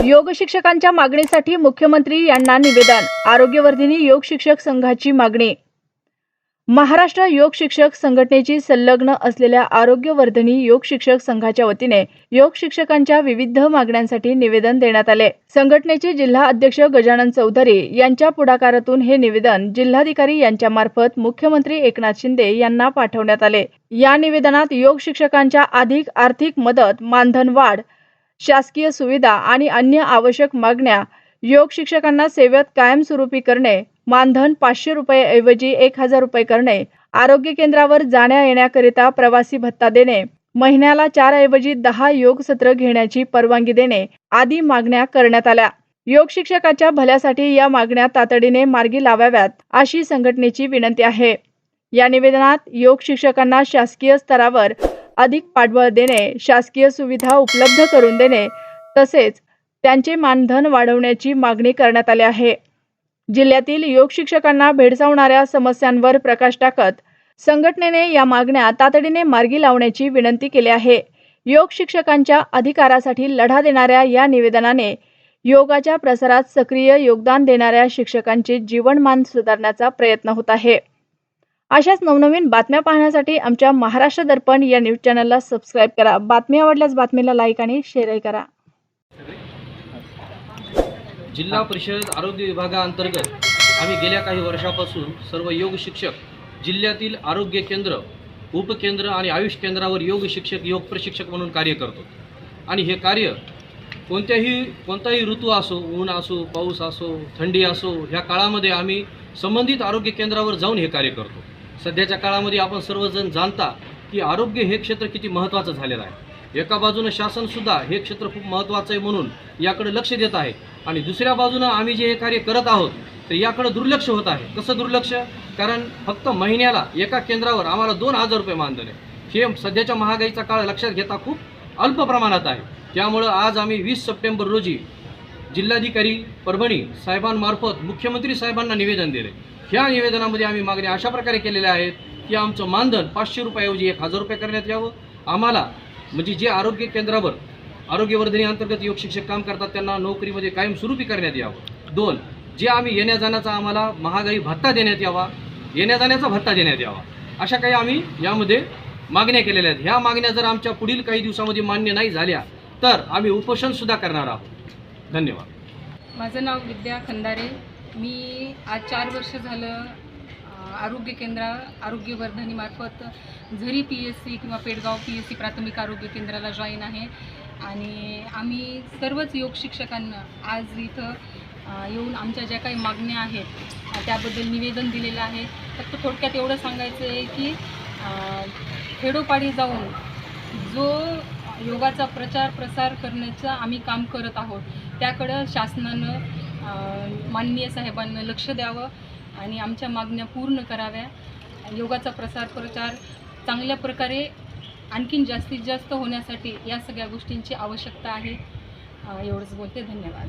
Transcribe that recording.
योग शिक्षकांच्या मागणीसाठी मुख्यमंत्री यांना निवेदन. आरोग्यवर्धिनी योग शिक्षक संघाची मागणी. महाराष्ट्र योग शिक्षक संघटनेची संलग्न असलेल्या आरोग्यवर्धनी योग शिक्षक संघाच्या वतीने योग शिक्षकांच्या विविध मागण्यांसाठी निवेदन देण्यात आले. संघटनेचे जिल्हा अध्यक्ष गजानन चौधरी यांच्या पुढाकारातून हे निवेदन जिल्हाधिकारी यांच्यामार्फत मुख्यमंत्री एकनाथ शिंदे यांना पाठवण्यात आले. या निवेदनात योग शिक्षकांच्या अधिक आर्थिक मदत मानधन वाढ शासकीय सुविधा आणि अन्य आवश्यक मागण्या योग शिक्षकांना सेवेत कायमस्वरूपी करणे मानधन पाचशे रुपयेऐवजी एक हजार रुपये करणे आरोग्य केंद्रावर जाण्या येण्याकरिता प्रवासी भत्ता देणे महिन्याला चार ऐवजी दहा योग सत्र घेण्याची परवानगी देणे आदी मागण्या करण्यात आल्या. योग शिक्षकाच्या भल्यासाठी या मागण्या तातडीने मार्गी लावाव्यात अशी संघटनेची विनंती आहे. या निवेदनात योग शिक्षकांना शासकीय स्तरावर अधिक पाठबळ देणे शासकीय सुविधा उपलब्ध करून देणे तसेच त्यांचे मानधन वाढवण्याची मागणी करण्यात आली आहे. जिल्ह्यातील योग शिक्षकांना भेडसावणाऱ्या समस्यांवर प्रकाश टाकत संघटनेने या मागण्या तातडीने मार्गी लावण्याची विनंती केली आहे. योग शिक्षकांच्या अधिकारासाठी लढा देणाऱ्या या निवेदनाने योगाच्या प्रसारात सक्रिय योगदान देणाऱ्या शिक्षकांचे जीवनमान सुधारण्याचा प्रयत्न होत आहे. अशाच नवनवीन बातम्या पाहण्यासाठी आमच्या महाराष्ट्र दर्पण या न्यूज चॅनलला सबस्क्राईब करा. बातमी आवडल्यास बातमीला लाईक आणि शेअरही करा. जिल्हा परिषद आरोग्य विभागाअंतर्गत आम्ही गेल्या काही वर्षापासून सर्व योग शिक्षक जिल्ह्यातील आरोग्य केंद्र उपकेंद्र आणि आयुष केंद्रावर योग शिक्षक योग प्रशिक्षक म्हणून कार्य करतो. आणि हे कार्य कोणत्याही कोणताही ऋतू असो ऊन असो पाऊस असो थंडी असो ह्या काळामध्ये आम्ही संबंधित आरोग्य केंद्रावर जाऊन हे कार्य करतो. सध्याच्या काळामध्ये आपण सर्वजण जाणता की आरोग्य हे क्षेत्र किती महत्त्वाचं झालेलं आहे. एका बाजूनं शासनसुद्धा हे क्षेत्र खूप महत्त्वाचं आहे म्हणून याकडे लक्ष देत आहे आणि दुसऱ्या बाजूनं आम्ही जे हे कार्य करत आहोत तर याकडे दुर्लक्ष होत आहे. कसं दुर्लक्ष? कारण फक्त महिन्याला एका केंद्रावर आम्हाला दोन हजार रुपये मानधन आहे. हे सध्याच्या महागाईचा काळ लक्षात घेता खूप अल्प प्रमाणात आहे. त्यामुळं आज आम्ही वीस सप्टेंबर रोजी जिल्हाधिकारी परभणी साहेबांमार्फत मुख्यमंत्री साहेबांना निवेदन दिले. ह्या निवेदनामध्ये आम्ही मागण्या अशा प्रकारे केलेल्या आहेत की आमचं मानधन पाचशे रुपयाऐवजी एक हजार रुपये करण्यात यावं. आम्हाला म्हणजे जे आरोग्य केंद्रावर आरोग्यवर्धनी अंतर्गत योग शिक्षक काम करतात त्यांना नोकरीमध्ये कायमस्वरूपी करण्यात यावं. दोन जे आम्ही येण्या जाण्याचा आम्हाला महागाई भत्ता देण्यात यावा येण्या जाण्याचा भत्ता देण्यात यावा. अशा काही आम्ही यामध्ये मागण्या केलेल्या आहेत. ह्या मागण्या जर आमच्या पुढील काही दिवसामध्ये मान्य नाही झाल्या तर आम्ही उपोषणसुद्धा करणार आहोत. धन्यवाद. माझं नाव विद्या खंदारे. मी आज चार वर्ष झालं आरोग्य केंद्र आरोग्यवर्धनीमार्फत झरी पी एस सी किंवा पेडगाव पी एस सी प्राथमिक आरोग्य केंद्राला जॉईन आहे. आणि आम्ही सर्वच योग शिक्षकांना आज इथं येऊन आमच्या ज्या काही मागण्या आहेत त्याबद्दल निवेदन दिलेलं आहे. फक्त थोडक्यात एवढं सांगायचं आहे की खेडोपाडी जाऊन जो योगाचा प्रचार प्रसार करण्याचं आम्ही काम करत आहोत. त्याकडं शासनानं माननीय साहेबांना लक्ष द्यावं आणि आमच्या मागण्या पूर्ण कराव्या. योगाचा प्रसार प्रचार चांगल्या प्रकारे आणखीन जास्तीत जास्त होण्यासाठी या सगळ्या गोष्टींची आवश्यकता आहे. एवढंच बोलते. धन्यवाद.